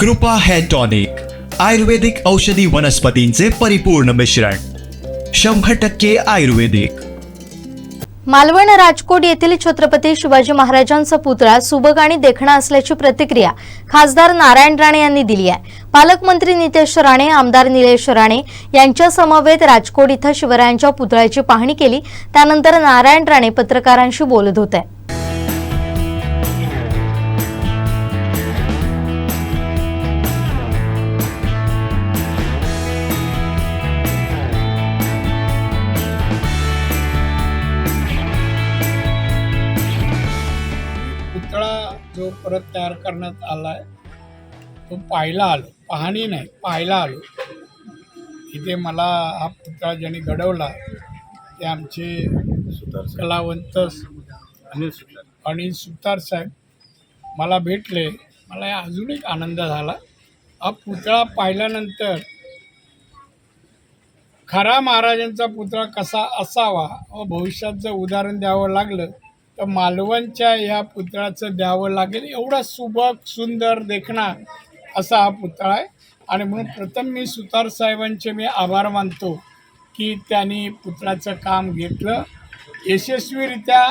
कृपा hair tonic आयुर्वेदिक औषधी वनस्पतींचे परिपूर्ण मिश्रण शंभर टक्के आयुर्वेदिक. मालवण राजकोट येथील छत्रपती शिवाजी महाराजांचा पुतळा सुबक आणि देखणा असल्याची प्रतिक्रिया खासदार नारायण राणे यांनी दिली आहे. पालकमंत्री नितेश राणे आमदार निलेश राणे यांच्या समवेत राजकोट इथं शिवरायांच्या पुतळ्याची पाहणी केली. त्यानंतर नारायण राणे पत्रकारांशी बोलत होते. पुतळा जो परत तयार करण्यात आला आहे तो पाहायला आलो. पाहणी नाही पाहायला आलो. इथे मला हा पुतळा ज्यांनी घडवला ते आमचे कलावंत अनिल सुतार. साहेब मला भेटले. मला अजून एक आनंद झाला. हा पुतळा पाहिल्यानंतर खरा महाराजांचा पुतळा कसा असावा व भविष्यात जर उदाहरण द्यावं लागलं तर मालवणच्या ह्या पुतळ्याचं द्यावं लागेल. एवढा सुबक सुंदर देखणा असा हा पुतळा आहे. आणि म्हणून प्रथम मी सुतार साहेबांचे मी आभार मानतो की त्यांनी पुतळ्याचं काम घेतलं. यशस्वीरित्या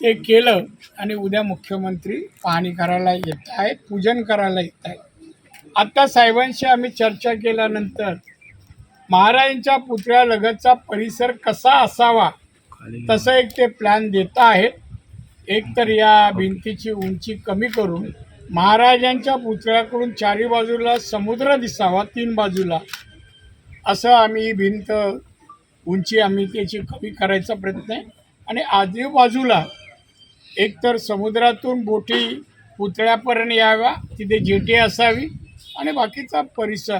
ते केलं आणि उद्या मुख्यमंत्री पाहणी करायला येत आहेत पूजन करायला येत आहेत. आत्ता साहेबांशी आम्ही चर्चा केल्यानंतर महाराजांच्या पुतळ्यालगतचा परिसर कसा असावा तसं एक ते प्लॅन देत आहेत. एक तर या भिंतीची उंची कमी करून महाराजांच्या पुतळ्याकडून चारी बाजूला समुद्र दिसावा तीन बाजूला. असं आम्ही ही भिंत उंची आम्ही त्याची कमी करायचा प्रयत्न आहे. आणि आजूबाजूला एकतर समुद्रातून बोटी पुतळ्यापर्यंत याव्या तिथे जेटी असावी आणि बाकीचा परिसर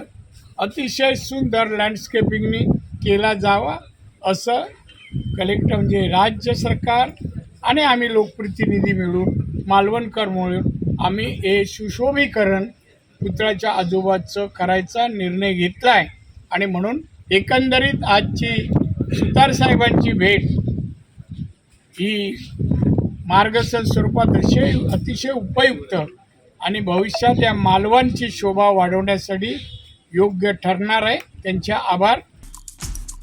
अतिशय सुंदर लँडस्केपिंगनी केला जावा असं कलेक्टर म्हणजे राज्य सरकार आणि आम्ही लोकप्रतिनिधी मिळून मालवणकर आम्ही हे सुशोभीकरण पुतळ्याच्या आजोबाचं करायचा निर्णय घेतला आहे आणि म्हणून एकंदरीत आजची सुतार साहेबांची भेट ही मार्गदर्शन स्वरूपात अतिशय अतिशय उपयुक्त आणि भविष्यात या मालवणची शोभा वाढवण्यासाठी योग्य ठरणार आहे. त्यांचे आभार.